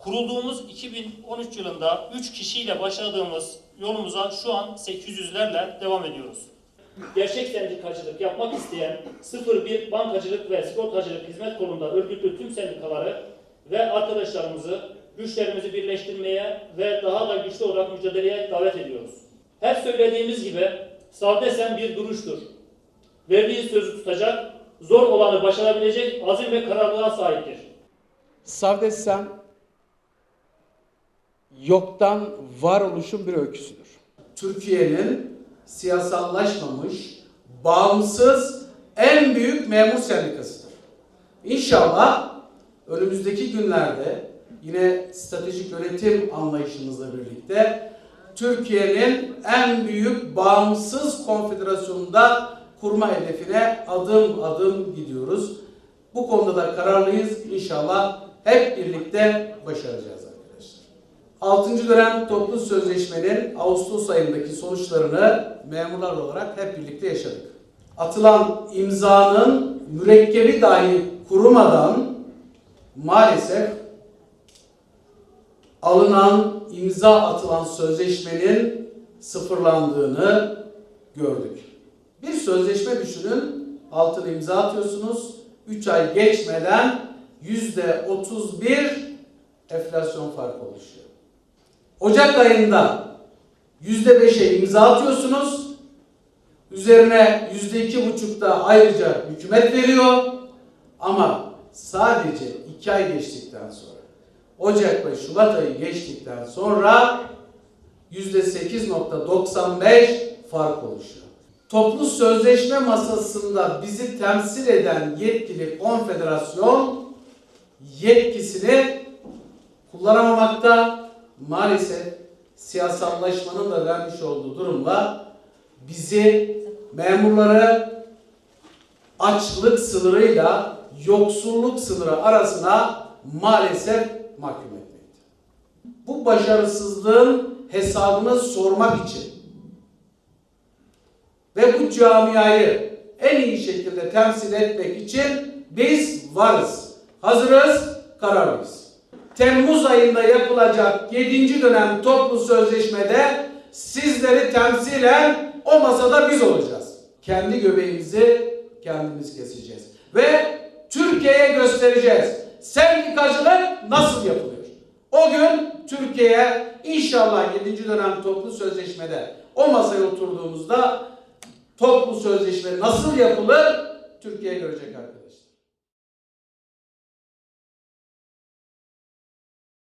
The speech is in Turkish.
Kurulduğumuz 2013 yılında 3 kişiyle başladığımız yolumuza şu an 800'lerle devam ediyoruz. Gerçek sendikacılık yapmak isteyen 01 bankacılık ve sigortacılık hizmet kolunda örgütlü tüm sendikaları ve arkadaşlarımızı güçlerimizi birleştirmeye ve daha da güçlü olarak mücadeleye davet ediyoruz. Her söylediğimiz gibi Savdesen bir duruştur. Verdiği sözü tutacak, zor olanı başarabilecek azim ve kararlılığa sahiptir. Savdesen yoktan var oluşun bir öyküsüdür. Türkiye'nin siyasallaşmamış, bağımsız en büyük memur sendikasıdır. İnşallah önümüzdeki günlerde yine stratejik yönetim anlayışımızla birlikte Türkiye'nin en büyük bağımsız konfederasyonunda kurma hedefine adım adım gidiyoruz. Bu konuda da kararlıyız. İnşallah hep birlikte başaracağız. 6. dönem toplu sözleşmenin Ağustos ayındaki sonuçlarını memurlar olarak hep birlikte yaşadık. Atılan imzanın mürekkebi dahi kurumadan maalesef alınan imza atılan sözleşmenin sıfırlandığını gördük. Bir sözleşme düşünün, altına imza atıyorsunuz, 3 ay geçmeden yüzde 31 enflasyon farkı oluşuyor. Ocak ayında yüzde 5'e imza atıyorsunuz, üzerine yüzde iki buçukta ayrıca hükümet veriyor. Ama sadece 2 ay geçtikten sonra Ocak ve Şubat ayı geçtikten sonra %8.95 fark oluşuyor. Toplu sözleşme masasında bizi temsil eden yetkili konfederasyon yetkisini kullanamamakta maalesef siyasallaşmanın da vermiş olduğu durumla bizi memurları açlık sınırıyla yoksulluk sınırı arasına maalesef mahkum etmekte. Bu başarısızlığın hesabını sormak için ve bu camiayı en iyi şekilde temsil etmek için biz varız. Hazırız, kararlıyız. Temmuz ayında yapılacak 7. dönem toplu sözleşmede sizleri temsilen o masada biz olacağız. Kendi göbeğimizi kendimiz keseceğiz. Ve Türkiye'ye göstereceğiz. Sendikacılık nasıl yapılıyor? O gün Türkiye inşallah 7. dönem toplu sözleşmede o masaya oturduğumuzda toplu sözleşme nasıl yapılır Türkiye görecek arkadaşlar.